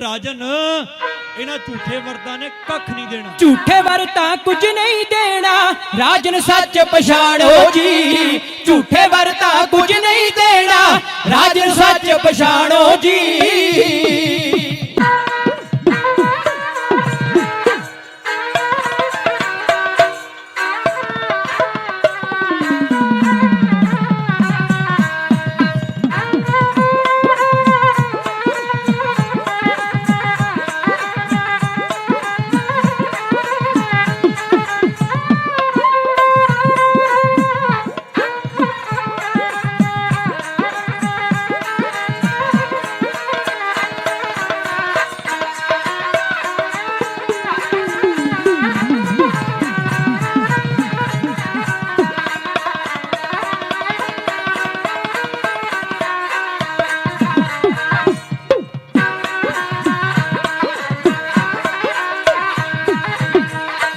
ਰਾਜਨ, ਇਹਨਾਂ ਝੂਠੇ ਵਰਤਾਂ ਨੇ ਕੱਖ ਨਹੀਂ ਦੇਣਾ। ਝੂਠੇ ਵਰ ਤਾਂ ਕੁਝ ਨਹੀਂ ਦੇਣਾ। ਰਾਜਨ ਸੱਚ ਪਛਾਣੋ ਜੀ। ਝੂਠੇ ਵਰ ਤਾਂ ਕੁਝ ਨਹੀਂ ਦੇਣਾ। ਰਾਜਨ ਸੱਚ ਪਛਾਣੋ ਜੀ।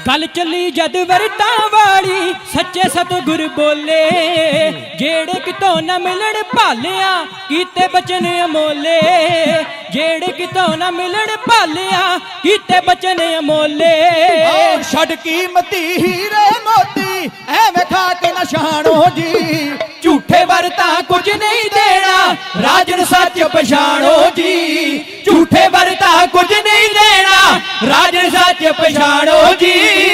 ਗੱਲ ਚੱਲੀ ਜਦ ਵਰਤਾਂ ਵਾਲੀ, ਸੱਚੇ ਸਤਿਗੁਰ ਬੋਲੇ। ਜਿਹੜੇ ਕਿਤੋਂ ਨਾ ਮਿਲਣ ਭਾਲਿਆ, ਕੀਤੇ ਬਚਨ ਅਮੋਲੇ। ਜਿਹੜੇ ਕਿਤੋਂ ਨਾ ਮਿਲਣ ਭਾਲਿਆ, ਕੀਤੇ ਬਚਨ ਅਮੋਲੇ। ਛੱਡ ਕੀਮਤੀ ਹੀਰੇ ਮੋਤੀ, ਐਵੇਂ ਖਾ ਕੇ ਨਾ ਛਾਣੋ ਜੀ। ਝੂਠੇ ਵਰਤਾਂ ਕੁਝ ਨਹੀਂ ਦੇਣਾ ਰਾਜਨ ਸੱਚ ਪਛਾਣੋ ਜੀ। ਝੂਠੇ ਵਰਤਾਂ ਕੁਝ ਨਹੀਂ ਦੇਣਾ ਰਾਜਨ ਸੱਚ ਪਛਾਣੋ ਜੀ